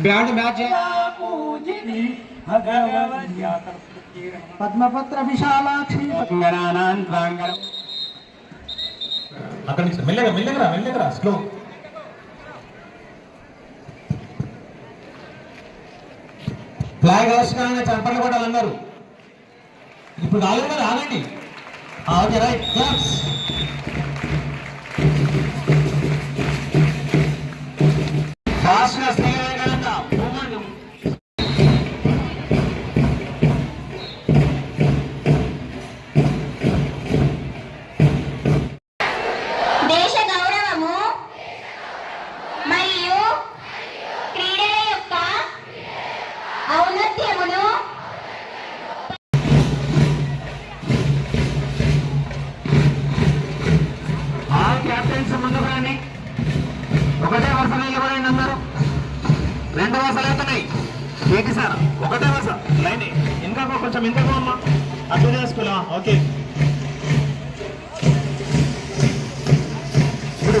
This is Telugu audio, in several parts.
బ్యాండ్ మ్యాచ్ పద్మపత్ర విశాలాక్షి అక్కడి నుంచి మెల్లగా మెల్లగా మెల్లగా స్లో ఫ్లాగ్ అవసరంగా చంపలు అన్నారు ఇప్పుడు కాలేదు మరి ఆగండి ఆ, ఓకే రైట్ క్లాప్స్ రెండు వరుసలు ఏంటి సార్? ఒకటే వరుస లైన్. ఇంకా కొంచెం ఇంకా అమ్మా. అటు చేసుకోలే ఓకే. ఇప్పుడు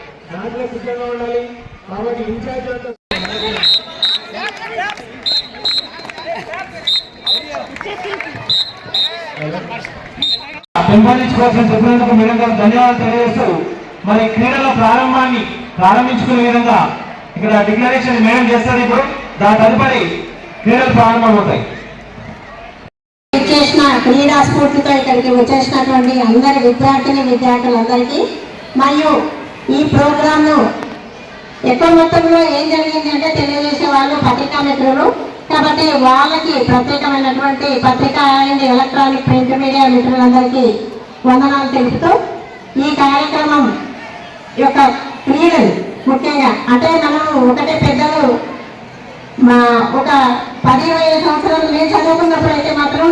దాంట్లో సిద్ధంగా ఉండాలి. కాబట్టి ఇన్ఛార్జ్ పెంపొందించుకోవాల్సిన చెప్పినందుకు మేడం గారు ధన్యవాదాలు తెలియజేస్తూ మరి క్రీడల ప్రారంభాన్ని ప్రారంభించుకునే విధంగా ఇక్కడ డిక్లరేషన్ మేడం చేస్తారు ఇప్పుడు. దాని తదుపరి క్రీడలు ప్రారంభమవుతాయి. చేసిన క్రీడా స్ఫూర్తితో ఇక్కడికి వచ్చేసినటువంటి అందరి విద్యార్థిని విద్యార్థులందరికీ మరియు ఈ ప్రోగ్రాంను ఎక్కువ మొత్తంలో ఏం జరిగింది అంటే తెలియజేసే వాళ్ళు పత్రికా మిత్రులు. కాబట్టి వాళ్ళకి ప్రత్యేకమైనటువంటి పత్రికా అండ్ ఎలక్ట్రానిక్ ప్రింట్ మీడియా మిత్రులందరికీ వందనాలు తెలుపుతూ ఈ కార్యక్రమం యొక్క క్రీడలు ముఖ్యంగా అంటే మనం ఒకటే పెద్దలు మా ఒక పది ఇరవై సంవత్సరాలు మేము చదువుకున్నప్పుడు అయితే మాత్రం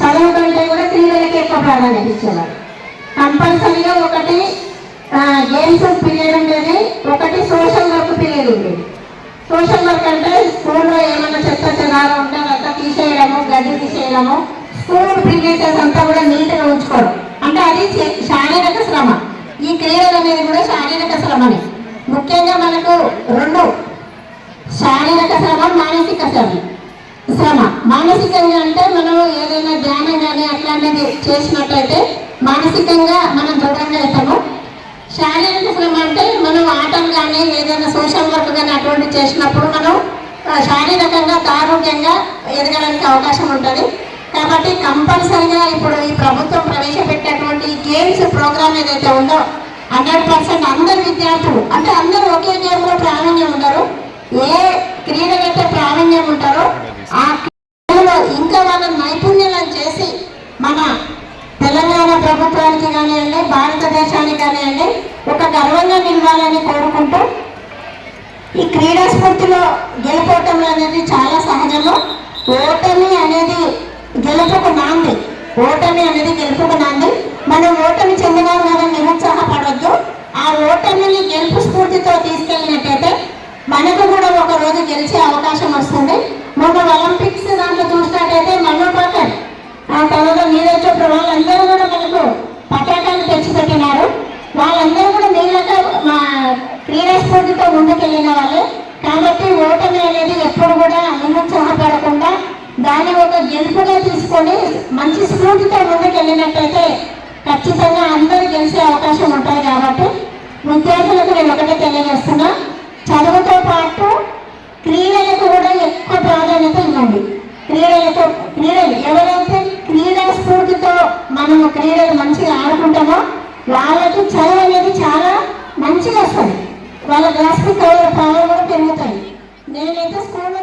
చదువు కంటే కూడా క్రీడలకి ఎక్కువ ప్రాధాన్యత ఇచ్చేవారు. కంపల్సరీగా ఒకటి గేమ్స్ పీరియడ్ ఉండేది ఒకటి సోషల్ వర్క్ పీరియడ్ ఉండేది సోషల్ వర్క్ అంటే స్కూల్లో ఏమైనా చెత్త చెదారం ఉంటే అంతా తీసేయడము గడ్డి తీసేయడము స్కూల్ ప్రివిలేజెస్ అంతా కూడా నీట్గా ఉంచుకోవడం. అంటే అది శారీరక శ్రమ. ఈ క్రీడలు అనేది కూడా శారీరక శ్రమనే. ముఖ్యంగా మనకు రెండు శారీరక శ్రమ మానసిక శ్రమ. శ్రమ. మానసికంగా అంటే మనం ఏదైనా ధ్యానం కానీ అట్లాంటిది చేసినట్లయితే మానసికంగా మనం దృఢంగా అవుతాము. శారీరక శ్రమ అంటే మనం ఆటలు కానీ ఏదైనా సోషల్ వర్క్ కానీ అటువంటి చేసినప్పుడు మనం శారీరకంగా ఆరోగ్యంగా ఎదగడానికి అవకాశం ఉంటుంది. కాబట్టి కంపల్సరిగా ఇప్పుడు ఈ ప్రభుత్వం ప్రవేశపెట్టేటువంటి గేమ్స్ ప్రోగ్రామ్ ఏదైతే ఉందో హండ్రెడ్ పర్సెంట్ అందరు విద్యార్థులు అంటే అందరూ ఒకే గేమ్లో ప్రావీణ్యం ఉండరు. ఏ క్రీడలైతే ప్రావీణ్యం ఉంటారో ఆ క్రీడలో ఇంకా వాళ్ళ నైపుణ్యాలను చేసి మన తెలంగాణ ప్రభుత్వానికి కానివ్వండి భారతదేశానికి కానివ్వండి ఒక గర్వంగా నిలవాలని కోరుకుంటూ ఈ క్రీడా స్ఫూర్తిలో గెలుపోవటం అనేది చాలా సహజము. ఓటమి అనేది గెలుపుకు నాంది. ఓటమి అనేది గెలుపుకు నాంది. మనం ఓటమి చెందినాం కదా నిరుత్సాహపడవద్దు ఆ ఓటమిని గెలుపు స్ఫూర్తితో తీసుకెళ్ళినట్టయితే మనకు కూడా ఒక రోజు గెలిచే అవకాశం వస్తుంది. మొన్న ఒలింపిక్స్ దాంట్లో చూసినట్టయితే మను పాకర్ ఆ తర్వాత నీరజ్ చోప్రా వాళ్ళందరూ కూడా మనకు పతాకాలు తెచ్చిపెట్టినారు వాళ్ళందరూ కూడా మీలాగా మా క్రీడా స్ఫూర్తితో ముందుకెళ్ళిన వాళ్ళే. కాబట్టి ఓటమి అనేది ఎప్పుడు కూడా నిరుత్సాహపడకుండా దాన్ని ఒక గెలుపుగా తీసుకొని మంచి స్ఫూర్తితో ముందుకెళ్ళినట్టయితే ఖచ్చితంగా అందరూ గెలిచే అవకాశం ఉంటుంది కాబట్టి విద్యార్థులకు నేను ఒకటే తెలియజేస్తున్నా. చదువుతో పాటు క్రీడలకు కూడా ఎక్కువ ప్రాధాన్యత ఇవ్వండి. క్రీడలతో క్రీడలు ఎవరైతే క్రీడా స్ఫూర్తితో మనము క్రీడలు మంచిగా ఆడుకుంటామో వాళ్ళకి చదువు అనేది చాలా మంచిగా వస్తుంది. వాళ్ళ గ్రాస్పిక్ పవర్ కూడా పెరుగుతాయి. నేనైతే స్కూల్లో